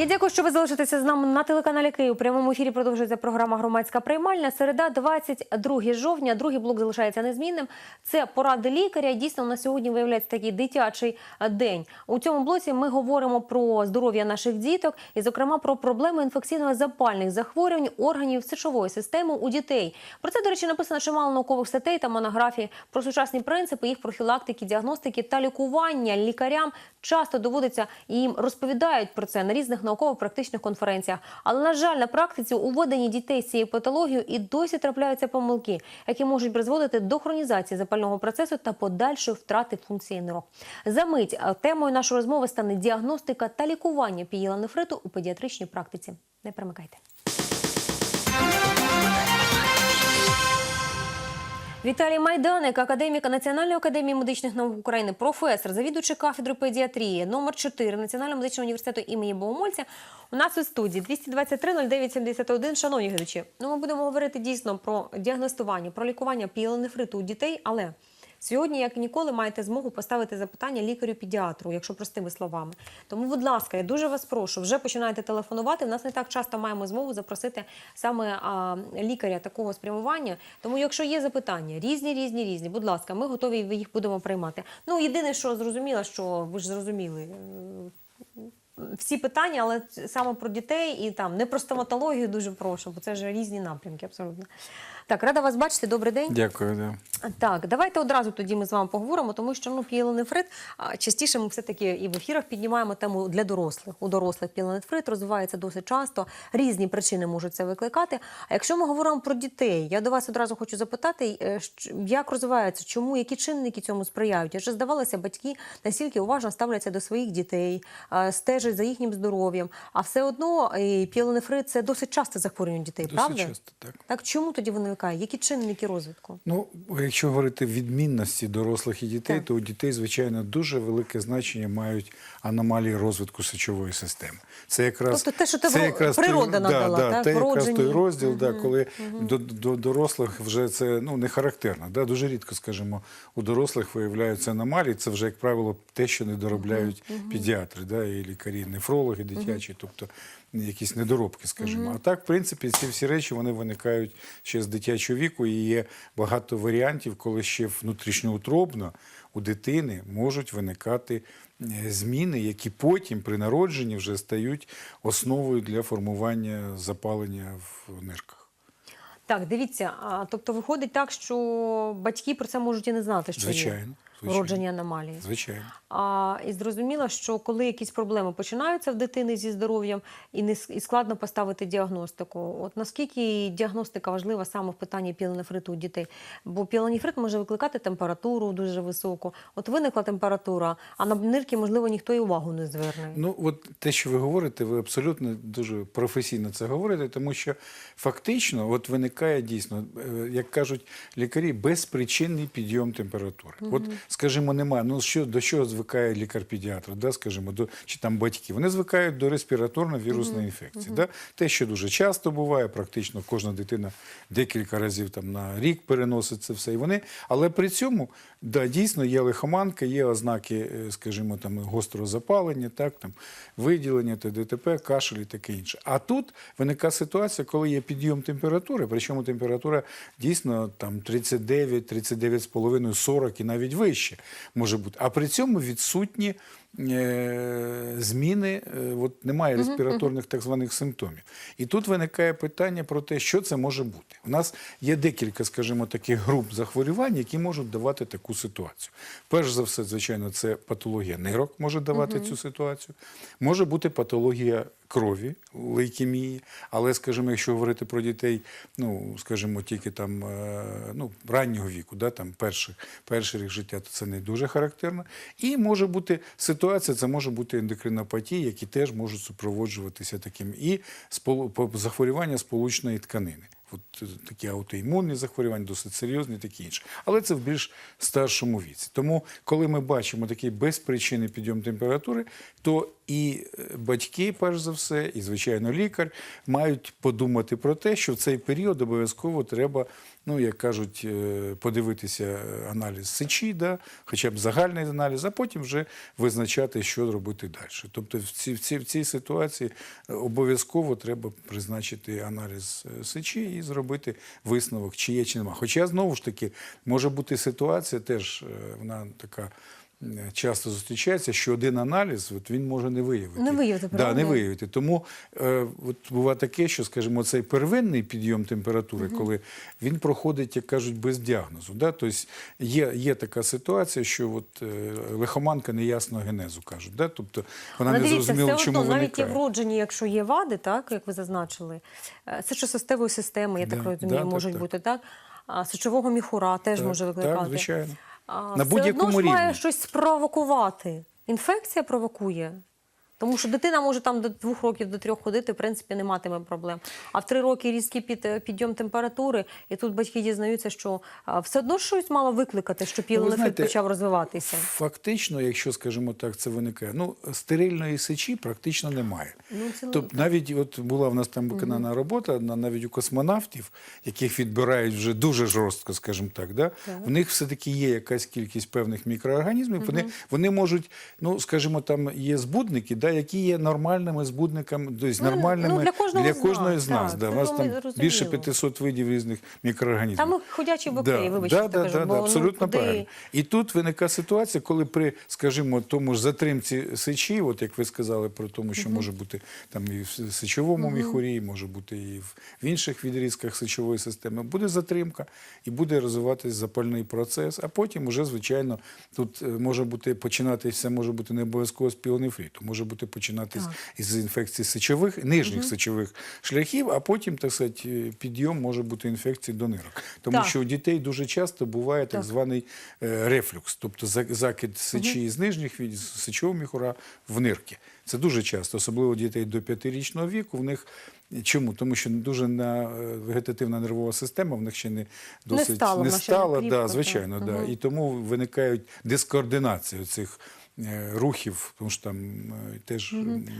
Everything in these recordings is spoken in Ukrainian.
Я дякую, що ви залишитеся з нами на телеканалі Київ. У прямому ефірі продовжується програма Громадська приймальня. Середа, 22 жовтня. Другий блок залишається незмінним. Це поради лікаря. Дійсно, на сьогодні виявляється такий дитячий день. У цьому блоці ми говоримо про здоров'я наших діток і, зокрема, про проблеми інфекційно-запальних захворювань органів сечової системи у дітей. Про це, до речі, написано чимало наукових статей та монографій про сучасні принципи їх профілактики, діагностики та лікування лікарям часто доводиться і їм розповідають про це на різних науково-практичних конференціях. Але на жаль, на практиці у веденні дітей з цією патологією і досі трапляються помилки, які можуть призводити до хронізації запального процесу та подальшої втрати функції нирок. За мить е, темою нашої розмови стане діагностика та лікування пієлонефриту у педіатричній практиці. Не перемикайте. Віталій Майданик, академік Національної академії медичних наук України, професор, завідувачий кафедри педіатрії, номер 4 Національного медичного університету імені Богомольця. У нас у студії 223 09 71. Шановні глядачі, ну ми будемо говорити дійсно про діагностування, про лікування пієлонефриту у дітей, але Сьогодні, як ніколи, маєте змогу поставити запитання лікарю-педіатру, якщо простими словами. Тому, будь ласка, я дуже вас прошу, вже починайте телефонувати. У нас не так часто маємо змогу запросити саме а, лікаря такого спрямування. Тому, якщо є запитання, різні, різні, різні, будь ласка, ми готові їх будемо приймати. Ну, єдине, що зрозуміло, що ви ж зрозуміли. Всі питання, але саме про дітей і там не про стоматологію дуже прошу, бо це ж різні напрямки, абсолютно. Так, рада вас бачити. Добрий день. Дякую. Да. Так, давайте одразу тоді ми з вами поговоримо, тому що ну пієлонефрит, частіше ми все-таки і в ефірах піднімаємо тему для дорослих. У дорослих пієлонефрит розвивається досить часто. Різні причини можуть це викликати. А якщо ми говоримо про дітей, я до вас одразу хочу запитати, е, як розвивається, чому, які чинники цьому сприяють? Адже здавалося, батьки настільки уважно ставляться до своїх дітей, е, стежать за їхнім здоров'ям. А все одно е, пієлонефрит – це досить часте захворювання дітей, Досить правда? часто, так. Так чому тоді виникає? Які чинники розвитку? Ну, якщо говорити відмінності дорослих і дітей, Так. то у дітей, звичайно, дуже велике значення мають аномалії розвитку сечової системи. Це якраз Тобто те, що це якраз природа той, надала, да, да, так, те якраз той розділ, да, коли до, до дорослих вже це ну не характерно. Да? Дуже рідко, скажімо, у дорослих виявляються аномалії. Це вже, як правило, те, що не доробляють педіатри, да, і лікарі, нефрологи дитячі, тобто якісь недоробки, скажімо. А так, в принципі, ці всі речі вони виникають ще з дитячого віку, і є багато варіантів, коли ще внутрішньоутробно у дитини можуть виникати е, зміни, які потім при народженні вже стають основою для формування запалення в нирках. Так, дивіться, тобто виходить так, що батьки про це можуть і не знати, що є Звичайно, вроджені аномалії. Звичайно. А, і зрозуміло, що коли якісь проблеми починаються в дитини зі здоров'ям, і не і складно поставити діагностику. От наскільки діагностика важлива саме в питанні піленефриту у дітей? Бо піленефрит може викликати температуру дуже високу. От виникла температура, а на нирки, можливо, ніхто і увагу не зверне. Ну, от те, що ви говорите, ви абсолютно дуже професійно це говорите, тому що фактично от виникає дійсно, е, як кажуть лікарі, безпричинний підйом температури. От, скажімо, немає. Ну що до чого звикає лікар-педіатр, да, скажімо, до чи там батьки? Вони звикають до респіраторно-вірусної інфекції. Да? Те, що дуже часто буває, практично кожна дитина декілька разів там на рік переносить це все. І вони, але при цьому да, дійсно є лихоманка, є ознаки, е, скажімо, там гострого запалення, так там виділення, ТДТП, кашель і таке інше. А тут виникає ситуація, коли є підйом температури, причому температура дійсно там 39, 39,5, 40 і навіть вище може бути. А при цьому відсутні зміни, е, от немає респіраторних так званих симптомів. І тут виникає питання про те, що це може бути. У нас є декілька, скажімо, таких груп захворювань, які можуть давати таку ситуацію. Перш за все, звичайно, це патологія нирок може давати цю ситуацію. Може бути патологія крові, лейкемії, але, скажімо, якщо говорити про дітей, ну, скажімо, тільки там е, ну, раннього віку, да, там перший, перший рік життя, то це не дуже характерно. І може бути ситуація, це може бути ендокринопатії, які теж можуть супроводжуватися таким і захворювання сполучної тканини. От е, такі аутоімунні захворювання, досить серйозні, такі інші. Але це в більш старшому віці. Тому, коли ми бачимо такий безпричинний підйом температури, то і е, батьки, перш за все, і звичайно лікар мають подумати про те, що в цей період обов'язково треба ну, як кажуть, е, подивитися аналіз сечі, да, хоча б загальний аналіз, а потім вже визначати, що робити далі. Тобто в цій, в цій, в цій ситуації е, обов'язково треба призначити аналіз е, сечі і зробити висновок, чи є, чи нема. Хоча, знову ж таки, може бути ситуація, теж е, вона така. Часто зустрічається, що один аналіз от він може не виявити. Не виявити, да, не виявити. Тому е, от буває таке, що, скажімо, цей первинний підйом температури, коли він проходить, як кажуть, без діагнозу. Да? Тобто є, є така ситуація, що от, е, лихоманка неясного генезу кажуть. Да? Тобто вона Але не зрозуміла, чому одно, навіть і вроджені, якщо є вади, так як ви зазначили, е, сечостатевої системи, я так Да, розумію, да, можуть так. бути так. А сечового міхура теж Так, може викликати. Так, звичайно. На все будь-якому одно ж має щось спровокувати. Інфекція провокує. Тому що дитина може там до двох років, до трьох ходити, в принципі, не матиме проблем. А в три роки різкий під, підйом температури, і тут батьки дізнаються, що все одно щось мало викликати, щоб пілонефрит Ну, почав розвиватися. Фактично, якщо, скажімо так, це виникає, ну, стерильної сечі практично немає. Ну, Тобто навіть от була в нас там виконана робота, на- навіть у космонавтів, яких відбирають вже дуже жорстко, скажімо так, да? в них все-таки є якась кількість певних мікроорганізмів. Вони, вони можуть, ну, скажімо, там є збудники, да, які є нормальними збудниками, тобто Ну, нормальними ну, для кожного з кожної з нас. так, да. У нас там більше 500 видів різних мікроорганізмів. Там ходячі бактерії, Да, вибачте, да, да, кажу, да, бо, да, ну, абсолютно куди- правильно. І тут виникає ситуація, коли при, скажімо, тому ж затримці сечі, от як ви сказали про тому, що може бути там і в сечовому міхурі, може бути і в, інших відрізках сечової системи, буде затримка і буде розвиватися запальний процес. А потім уже, звичайно, тут е, може бути починатися, може бути не обов'язково з піонефриту, може бути починатись Так. із інфекцій сечових, нижніх сечових шляхів, а потім, так сказати, підйом може бути інфекції до нирок. Тому Так. що у дітей дуже часто буває так, Так. званий е, рефлюкс, тобто закид сечі з нижніх від з сечового міхура в нирки. Це дуже часто, особливо у дітей до п'ятирічного віку. В них чому? Тому що дуже на е, вегетативна нервова система в них ще не досить стала, вона ще не стала, да, звичайно, да. Мгм. і тому виникають дискоординації цих е, рухів, тому що там теж теж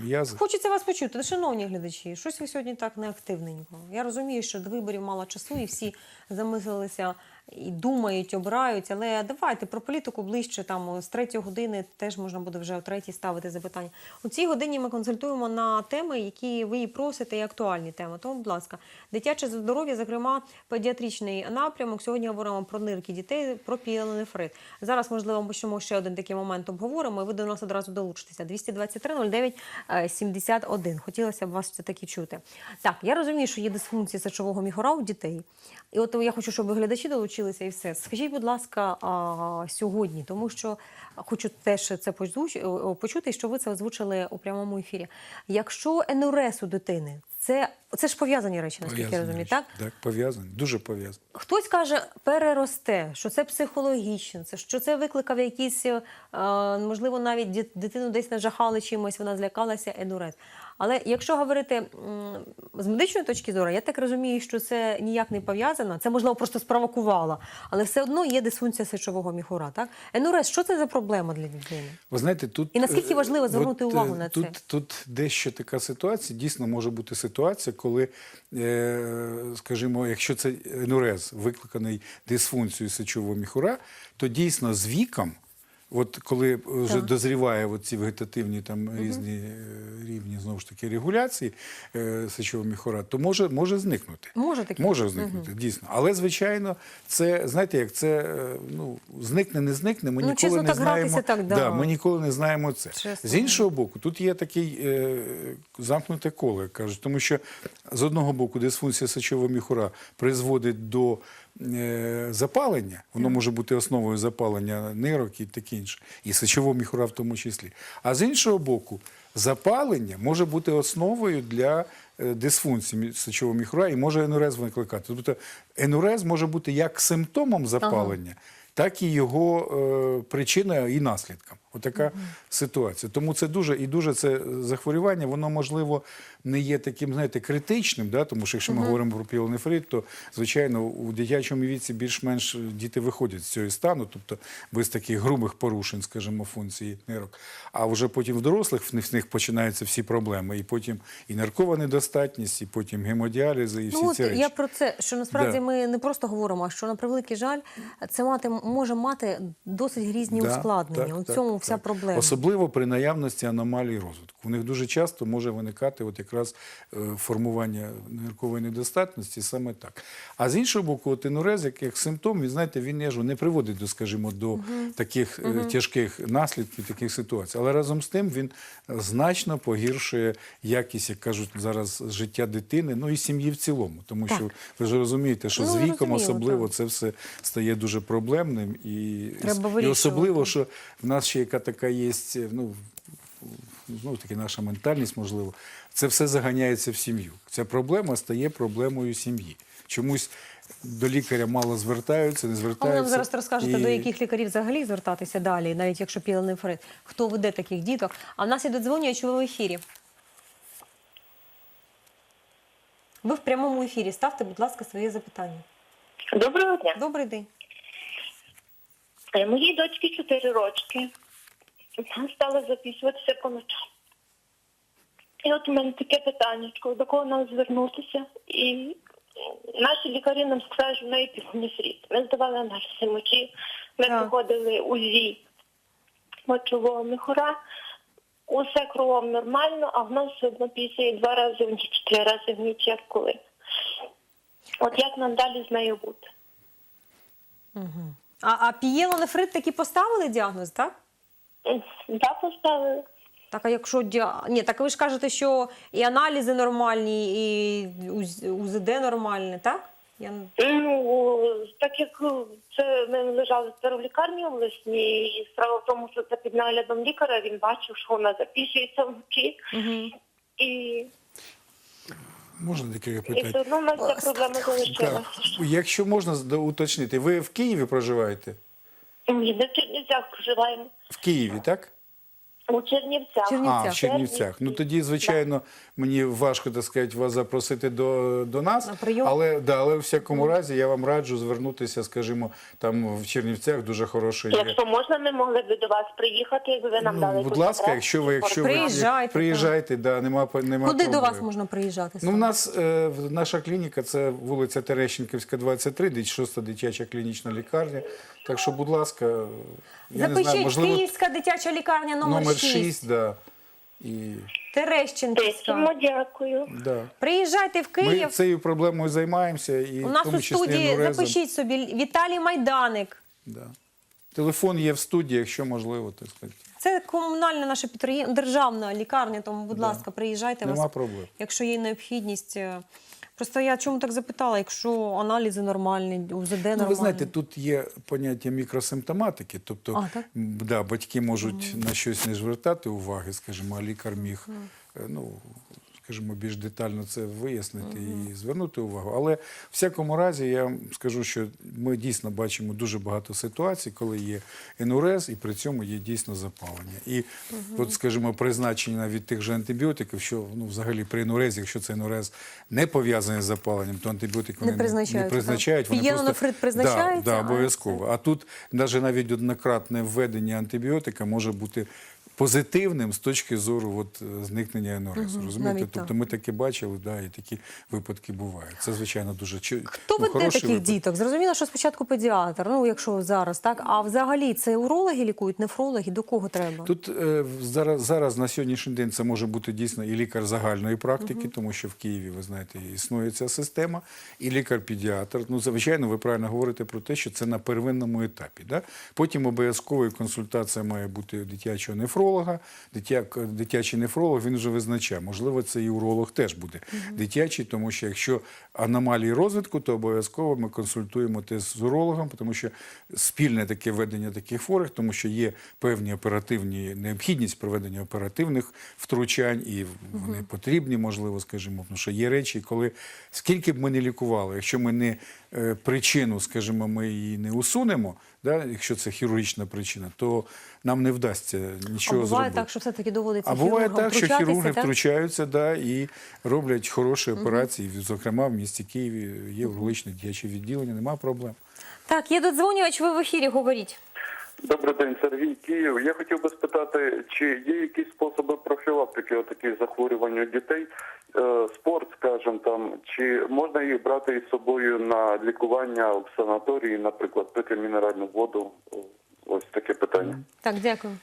м'язи. Хочеться вас почути, шановні глядачі. Щось ви сьогодні так неактивненько. Я розумію, що до виборів мало часу, і всі замислилися і думають, обирають. Але давайте про політику ближче. Там з третьої години теж можна буде вже о третій ставити запитання. У цій годині ми консультуємо на теми, які ви і просите, і актуальні теми. Тому, будь ласка, дитяче здоров'я, зокрема, педіатричний напрямок. Сьогодні говоримо про нирки дітей, про піелонефрит. Зараз, можливо, ми ще- один такий момент обговоримо, і ви до нас одразу долучитеся. 223 09 е, 71. Хотілося б вас все таки чути. Так, я розумію, що є дисфункція сечового міхора у дітей. І от я хочу, щоб глядачі долучилися і все. Скажіть, будь ласка, а, сьогодні, тому що хочу теж це почути, що ви це озвучили у прямому ефірі. Якщо енурез у дитини, це, це ж пов'язані речі, наскільки я розумію, речі. так? Так, пов'язані, дуже пов'язані. Хтось каже, переросте, що це психологічно, це що це викликав якісь, е, можливо, навіть дитину десь нажахали чимось, вона злякалася енурез. Але якщо говорити з медичної точки зору, я так розумію, що це ніяк не пов'язано. Це можливо просто спровокувало, але все одно є дисфункція сечового міхура. Так, енурез, що це за проблема для дитини? Ви знаєте, тут І наскільки е, важливо звернути от, увагу е, на тут, це? Тут дещо така ситуація. Дійсно може бути ситуація, коли, е, скажімо, якщо це енурез викликаний дисфункцією сечового міхура, то дійсно з віком. От коли вже Так. дозріває от ці вегетативні там різні е, рівні знову ж таки регуляції е, сечового міхура, то може, може зникнути. Може таке? Може зникнути, дійсно. Але звичайно, це знаєте, як це е, ну зникне, не зникне. Ми Ну, ніколи чесно, не так знаємо. так, да. ми ніколи не знаємо це. Чесно. З іншого боку, тут є такий е, замкнуте коло, як кажуть, тому що з одного боку дисфункція сечового міхура призводить до е, запалення, воно може бути основою запалення нирок і таке інше, і сечового міхура в тому числі. А з іншого боку, запалення може бути основою для е, дисфункції сечового міхура і може енурез викликати. Тобто енурез може бути як симптомом запалення, так і його е, причиною і наслідком. Отака ситуація. Тому це дуже і дуже це захворювання, воно можливо не є таким, знаєте, критичним, да? тому що якщо ми говоримо про пілонефрит, то звичайно у дитячому віці більш-менш діти виходять з цього стану, тобто без таких грубих порушень, скажімо, функції нирок. А вже потім в дорослих в них- починаються всі проблеми. І потім і наркова недостатність, і потім гемодіалізи, і всі Ну, от ці речі. я про це, що насправді Да. ми не просто говоримо, а що на превеликий жаль, це мати може мати досить грізні Да, ускладнення. так, У цьому вся так. проблема. Особливо при наявності аномалій розвитку. У них дуже часто може виникати от якраз е, формування ниркової недостатності саме так. А з іншого боку, от інурез, як, як симптом, він знаєте, він я ж, не приводить до, скажімо, до таких е, тяжких наслідків, таких ситуацій. Але разом з тим він значно погіршує якість, як кажуть зараз, життя дитини, ну і сім'ї в цілому. Тому Так. що ви ж розумієте, що Ну, з віком зрозуміло, особливо так. це все стає дуже проблемним і, і особливо, що в нас ще яка така є, ну, знову таки наша ментальність, можливо, це все заганяється в сім'ю. Ця проблема стає проблемою сім'ї. Чомусь до лікаря мало звертаються, не А ви звертаються. нам зараз розкажете, І- до яких лікарів взагалі звертатися далі, навіть якщо піленефрит. Хто веде таких діток? А в нас є додзвонювач ви в ефірі. Ви в прямому ефірі. Ставте, будь ласка, своє запитання. Доброго дня. Добрий день. Е, Моїй дочці 4 рочки. Вона стала записуватися по ночам. І от у мене таке питання, до кого нам звернутися. І наші лікарі нам сказали, що в неї піхоніфріт. Ми здавали аналізи мочі, ми проходили УЗІ мочового міхура. Усе кругом нормально, а в нас все одно пісяє два рази в ніч, три рази в ніч, як коли. От як нам далі з нею бути? А, а пієлонефрит таки поставили діагноз, так? Да, поставили. Так, а якщо діа... Ні, так ви ж кажете, що і аналізи нормальні, і УЗД нормальне, так? Я... Ну, так як це ми лежали в старолікарні обласній, і справа в тому, що це під наглядом лікаря, він бачив, що вона записується вночі. Угу. І, Можна декілька і питань? все одно в нас ця проблема залишилася. Якщо можна уточнити, ви в Києві проживаєте? Ми в Чернівцях проживаємо. В Києві, так? У Чернівцях. А, в Чернівцях. Ну тоді, звичайно, мені важко так сказати, вас запросити до, до нас. На прийом? Але, да, але в всякому разі я вам раджу звернутися, скажімо, там в Чернівцях дуже хороше є. Якщо можна, ми могли б до вас приїхати, якби ви нам дали. Ну, будь ласка, якщо ви, якщо ви Приїжджайте, приїжджайте да, нема, нема Куди до вас можна приїжджати? Ну, в нас е, в- наша клініка це вулиця Терещенківська, 23, десь 6 дитяча клінічна лікарня. Так що, будь ласка, я Запишіть не знаю, можливо, Київська дитяча лікарня номер, номер 6, 6, да. І, Терещенківська. Дякую. да. Приїжджайте в Ми Київ. цією проблемою займаємося. І У в нас тому у числі студії Нурезом. запишіть собі Віталій Майданик. Да. Телефон є в студії, якщо можливо, так сказати. Це комунальна наша підтримка, державна лікарня, тому, будь Да. ласка, приїжджайте. Нема вас, проблем. Якщо є необхідність. Е, Просто я чому так запитала, якщо аналізи нормальні, УЗД нормальні. Ну, ви знаєте, тут є поняття мікросимптоматики, тобто А, так? да, батьки можуть на щось не звертати уваги, скажімо, а лікар міг Mm. ну, скажімо, більш детально це вияснити і звернути увагу. Але в всякому разі я вам скажу, що ми дійсно бачимо дуже багато ситуацій, коли є енурез, і при цьому є дійсно запалення. І от, скажімо, призначення навіть тих же антибіотиків, що ну, взагалі при енурезі, якщо це енурез не пов'язаний з запаленням, то антибіотики Не вони не призначають. Вони просто- призначається, Да, да, обов'язково. А тут навіть навіть однократне введення антибіотика може бути позитивним з точки зору от, е, зникнення енурезу. розумієте? Тобто так. ми таке бачили, да, і такі випадки бувають. Це, звичайно, дуже чи- Хто ну, веде таких випадок. діток? Зрозуміло, що спочатку педіатр, ну якщо зараз, так? А взагалі це урологи лікують, нефрологи, до кого треба? Тут е, зараз, зараз на сьогоднішній день це може бути дійсно і лікар загальної практики, тому що в Києві, ви знаєте, існує ця система, і лікар-педіатр. Ну, звичайно, ви правильно говорите про те, що це на первинному етапі. Да? Потім обов'язковою консультація має бути дитячого нефролога. Дитя, дитячий нефролог він вже визначає. Можливо, це і уролог теж буде дитячий, тому що якщо аномалії розвитку, то обов'язково ми консультуємо те з урологом, тому що спільне таке ведення таких хворих, тому що є певні оперативні необхідність проведення оперативних втручань, і вони потрібні, можливо, скажімо, тому що є речі, коли скільки б ми не лікували, якщо ми не причину, скажімо, ми її не усунемо, да, якщо це хірургічна причина, то нам не вдасться А нічого буває зробити. так, що все-таки доводиться А буває так, що хірурги так? втручаються да, і роблять хороші операції. Зокрема, в місті Києві є урологічне діяче відділення, нема проблем. Так, є додзвонювач, ви в ефірі, говоріть. Добрий день, Сергій Київ. Я хотів би спитати, чи є якісь способи профілактики таких захворювань у дітей? Е, Спорт, скажімо, там, чи можна їх брати із собою на лікування в санаторії, наприклад, пити мінеральну воду? Ось таке питання. Так, дякую.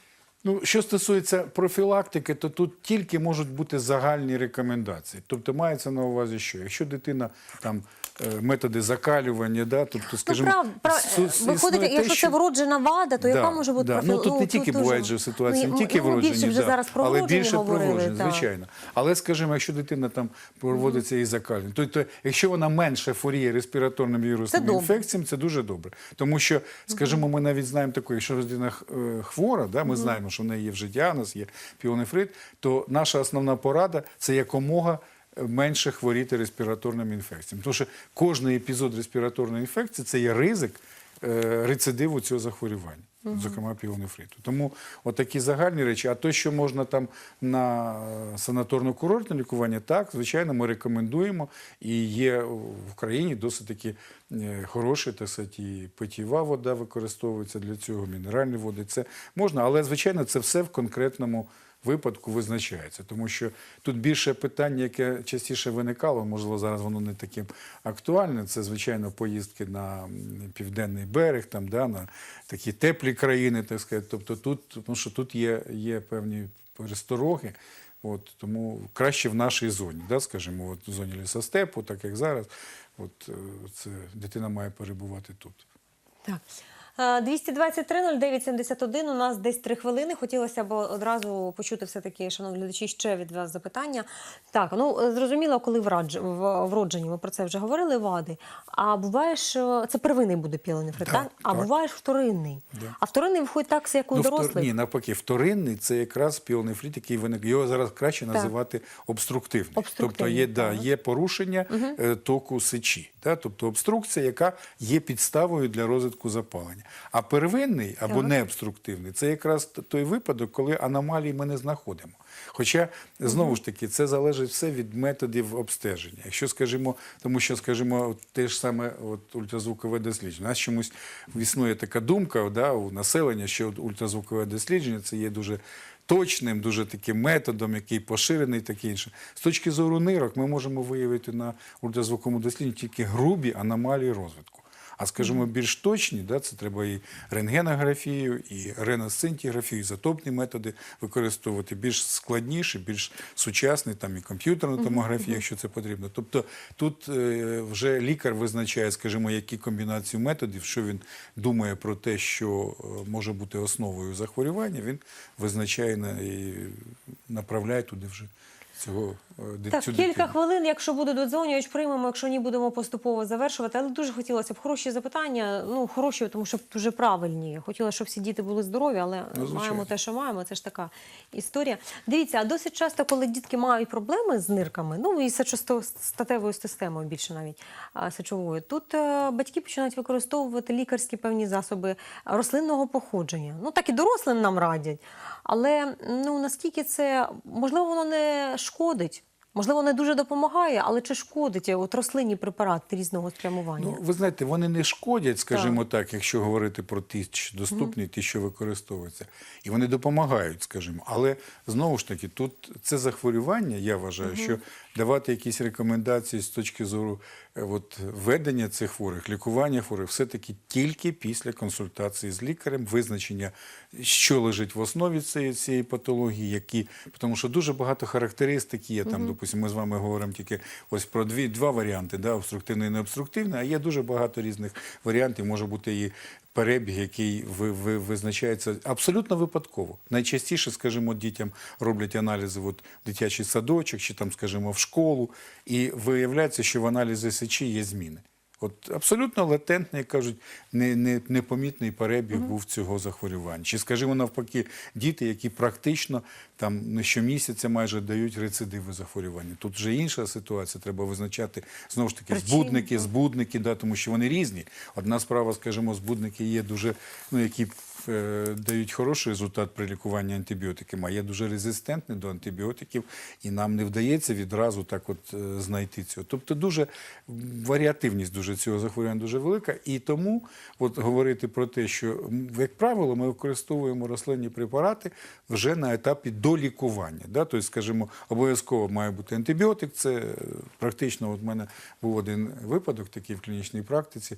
Ну, що стосується профілактики, то тут тільки можуть бути загальні рекомендації. Тобто мається на увазі, що якщо дитина там е, методи закалювання, да, тобто, скажімо, ну, прав, прав, су- виходить, те, якщо що- це вроджена вада, то Да, яка може бути да. профіл... Ну, тут не тільки дуже- бувають же ситуації, Ну, не тільки ну, вроджені, більше вже да, зараз про але вроджені більше про вроджені, звичайно. Але, скажімо, якщо дитина там проводиться із закалювання, то, то якщо вона менше хворіє респіраторним вірусним інфекціям, це дуже добре. Тому що, скажімо, ми навіть знаємо таке, якщо людина е, хвора, да, ми знаємо, що в неї є вже діагноз, є піонефрит, то наша основна порада це якомога менше хворіти респіраторним інфекціям. Тому що кожний епізод респіраторної інфекції це є ризик е, рецидиву цього захворювання, зокрема піонефриту. Тому отакі загальні речі. А то, що можна там на санаторно-курортне лікування, так, звичайно, ми рекомендуємо. І є в країні досить таки е, хороші, так сказати, і питєва вода використовується для цього, мінеральні води. Це можна, але звичайно, це все в конкретному випадку визначається. Тому що тут більше питання, яке частіше виникало, можливо, зараз воно не таке актуальне. Це, звичайно, поїздки на південний берег, там, да, на такі теплі країни, так сказати. Тобто тут, тому що тут є, є певні перестороги. От, тому краще в нашій зоні, да, скажімо, от в зоні лісостепу, так як зараз, от, е, це, дитина має перебувати тут. Так. Е, 223-09-71, у нас десь три хвилини. Хотілося б одразу почути все-таки, шановні глядачі, ще від вас запитання. Так, ну е, зрозуміло, коли вроджені, ми про це вже говорили, вади. А буває, що це первинний буде піленефрит, Так, так? А так. буває вторинний. Да. А вторинний виходить так, як у Ну, втор- дорослих. Ні, навпаки, вторинний це якраз піонефрит, який виник. Його зараз краще називати обструктивний. Обструктивний, Тобто є, да, є порушення е, току сечі. Да? Тобто обструкція, яка є підставою для розвитку запалення. А первинний або Так. необструктивний це якраз той випадок, коли аномалії ми не знаходимо. Хоча знову ж таки це залежить все від методів обстеження. Якщо скажімо, тому що скажімо, те ж саме от ультразвукове дослідження. У нас чомусь існує така думка да, у населення, що ультразвукове дослідження це є дуже точним, дуже таким методом, який поширений, таке інше. З точки зору нирок, ми можемо виявити на ультразвуковому дослідженні тільки грубі аномалії розвитку. А скажімо, більш точні, да, це треба і рентгенографію, і реносцинтіграфію, ізотопні методи використовувати, більш складніші, більш сучасні, там і комп'ютерна томографія, якщо це потрібно. Тобто тут е, вже лікар визначає, скажімо, які комбінації методів, що він думає про те, що е, може бути основою захворювання, він визначає і направляє туди вже цього е, Так, цю кілька дитину. хвилин, якщо буде додзвонювач, приймемо, якщо ні, будемо поступово завершувати. Але дуже хотілося б хороші запитання. Ну, хороші, тому що дуже правильні. Хотіла, щоб всі діти були здорові, але Ну, маємо те, що маємо. Це ж така історія. Дивіться, а досить часто, коли дітки мають проблеми з нирками, ну і сечостатевою системою більше навіть сечовою, тут е, батьки починають використовувати лікарські певні засоби рослинного походження. Ну так і дорослим нам радять. Але ну наскільки це можливо воно не шкодить? Можливо, не дуже допомагає, але чи шкодить от рослинні препарати різного спрямування? Ну, ви знаєте, вони не шкодять, скажімо так, якщо говорити про ті, що доступні, ті, що використовуються. І вони допомагають, скажімо. Але знову ж таки, тут це захворювання, я вважаю, що давати якісь рекомендації з точки зору е, от, ведення цих хворих, лікування хворих, все-таки тільки після консультації з лікарем, визначення, що лежить в основі цієї, цієї патології, які, тому що дуже багато характеристик є. Там, допустимо, ми з вами говоримо тільки ось про дві, два варіанти, да, обструктивний і необструктивний, а є дуже багато різних варіантів. Може бути і перебіг, який ви, ви, визначається абсолютно випадково. Найчастіше, скажімо, дітям роблять аналізи в дитячий садочок чи там, скажімо, в школу, і виявляється, що в аналізі сечі є зміни. От абсолютно латентний, як кажуть, не, не, непомітний перебіг був цього захворювання. Чи, скажімо, навпаки, діти, які практично там не щомісяця майже дають рецидиви захворювання. Тут вже інша ситуація. Треба визначати знову ж таки збудники, збудники, да, тому що вони різні. Одна справа, скажімо, збудники є дуже, ну які дають хороший результат при лікуванні антибіотиками, а є дуже резистентні до антибіотиків, і нам не вдається відразу так от е, знайти цього. Тобто дуже варіативність дуже цього захворювання дуже велика. І тому от говорити про те, що як правило, ми використовуємо рослинні препарати вже на етапі долікування. Да? Тобто, скажімо, обов'язково має бути антибіотик. Це е, практично, от в мене був один випадок такий в клінічній практиці.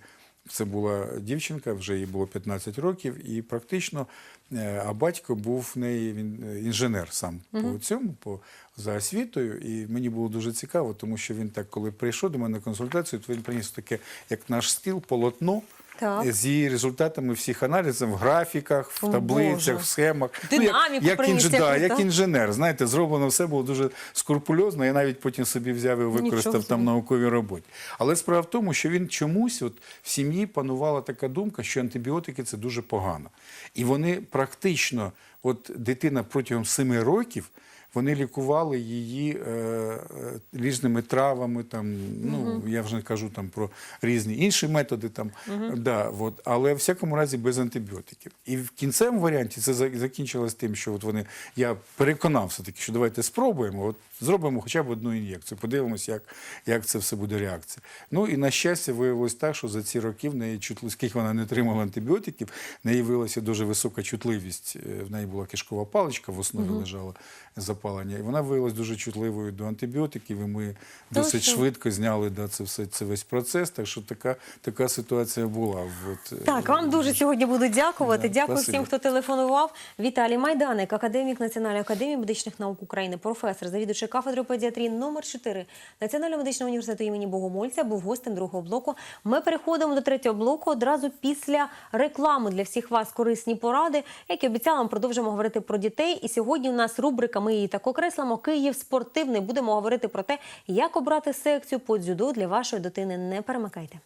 Це була дівчинка, вже їй було 15 років, і практично, е, а батько був в неї він е, інженер сам по цьому, по за освітою. І мені було дуже цікаво, тому що він так, коли прийшов до мене на консультацію, то він приніс таке, як наш стіл, полотно. Так. З її результатами всіх аналізів в графіках, в О, таблицях, Боже. в схемах. Динаміку ну, як, як, інж, да, як інженер. Знаєте, зроблено все було дуже скрупульозно. Я навіть потім собі взяв і використав Нічого там собі. науковій роботі. Але справа в тому, що він чомусь от в сім'ї панувала така думка, що антибіотики це дуже погано. І вони практично, от дитина протягом семи років. Вони лікували її е, е, різними травами, там, ну, я вже не кажу там, про різні інші методи, там, да, от, але в всякому разі без антибіотиків. І в кінцевому варіанті це закінчилось тим, що от вони, я переконався таки, що давайте спробуємо, от, зробимо хоча б одну ін'єкцію, подивимося, як, як це все буде реакція. Ну і на щастя виявилось так, що за ці роки в неї чутли, скільки вона не отримала антибіотиків, в неї виявилася дуже висока чутливість. Е, В неї була кишкова паличка, в основі лежала запалення. І вона виявилася дуже чутливою до антибіотиків, і ми досить що? швидко зняли да, це все це весь процес. Так що така, така ситуація була. От, е, Так, вам дуже сьогодні буду дякувати. Да, Дякую спасибі. всім, хто телефонував. Віталій Майданик, академік Національної академії медичних наук України, професор, завідувачий кафедри педіатрії номер 4 Національного медичного університету імені Богомольця, був гостем другого блоку. Ми переходимо до третього блоку одразу після реклами для всіх вас корисні поради. Як і обіцяла, ми продовжимо говорити про дітей. І сьогодні у нас рубрика Ми її так окреслимо Київ спортивний. Будемо говорити про те, як обрати секцію по дзюдо для вашої дитини. Не перемикайте.